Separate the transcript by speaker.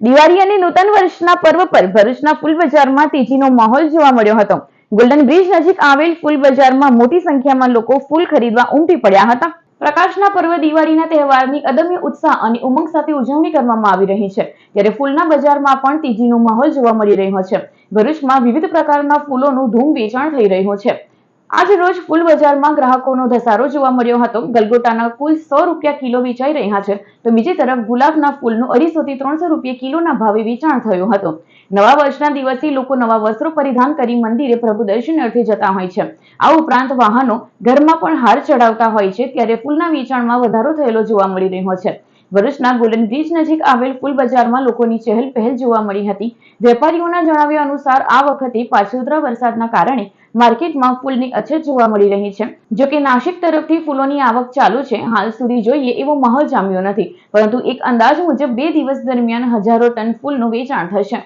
Speaker 1: દિવાળી અને નૂતન વર્ષના પર્વ પર ભરૂચના ફૂલ બજારમાં તેજીનો માહોલ જોવા મળ્યો હતો. ગોલ્ડન બ્રિજ નજીક આવેલ ફૂલ બજારમાં મોટી સંખ્યામાં લોકો ફૂલ ખરીદવા ઉમટી પડ્યા હતા. પ્રકાશના પર્વ દિવાળીના તહેવારની અદમ્ય ઉત્સાહ અને ઉમંગ સાથે ઉજવણી કરવામાં આવી રહી છે. ત્યારે ફૂલના બજારમાં પણ તેજીનો માહોલ જોવા મળી રહ્યો છે. ભરૂચમાં વિવિધ પ્રકારના ફૂલોનું ધૂમ વેચાણ થઈ રહ્યું છે. આજ રોજ ફૂલ બજારમાં ગ્રાહકોનો ધસારો જોવા મળ્યો હતો. ગલગોટાના કુલ સો રૂપિયા કિલો વેચાઈ રહ્યા છે. તો બીજી તરફ ગુલાબના ફૂલનું અઢીસો થી ત્રણસો રૂપિયા કિલોના ભાવે વેચાણ થયું હતું. નવા વર્ષના દિવસે લોકો નવા વસ્ત્રો પરિધાન કરી મંદિરે પ્રભુ દર્શન અર્થે જતા હોય છે. આ ઉપરાંત વાહનો ઘરમાં પણ હાર ચડાવતા હોય છે, ત્યારે ફૂલના વેચાણમાં વધારો થયેલો જોવા મળી રહ્યો છે. ભરૂચના ગોલ્ડન બ્રિજ નજીક આવેલ ફૂલ બજારમાં લોકોની ચહેલ પહેલ જોવા મળી હતી. વેપારીઓના જણાવ્યા અનુસાર, આ વખતે પાછોતરા વરસાદના કારણે માર્કેટમાં ફૂલની અછત જોવા મળી રહી છે. જો કે નાસિક તરફથી ફૂલોની આવક ચાલુ છે. હાલ સુધી જોઈએ એવો માહોલ જામ્યો નથી. પરંતુ એક અંદાજ મુજબ બે દિવસ દરમિયાન હજારો ટન ફૂલનું વેચાણ થશે.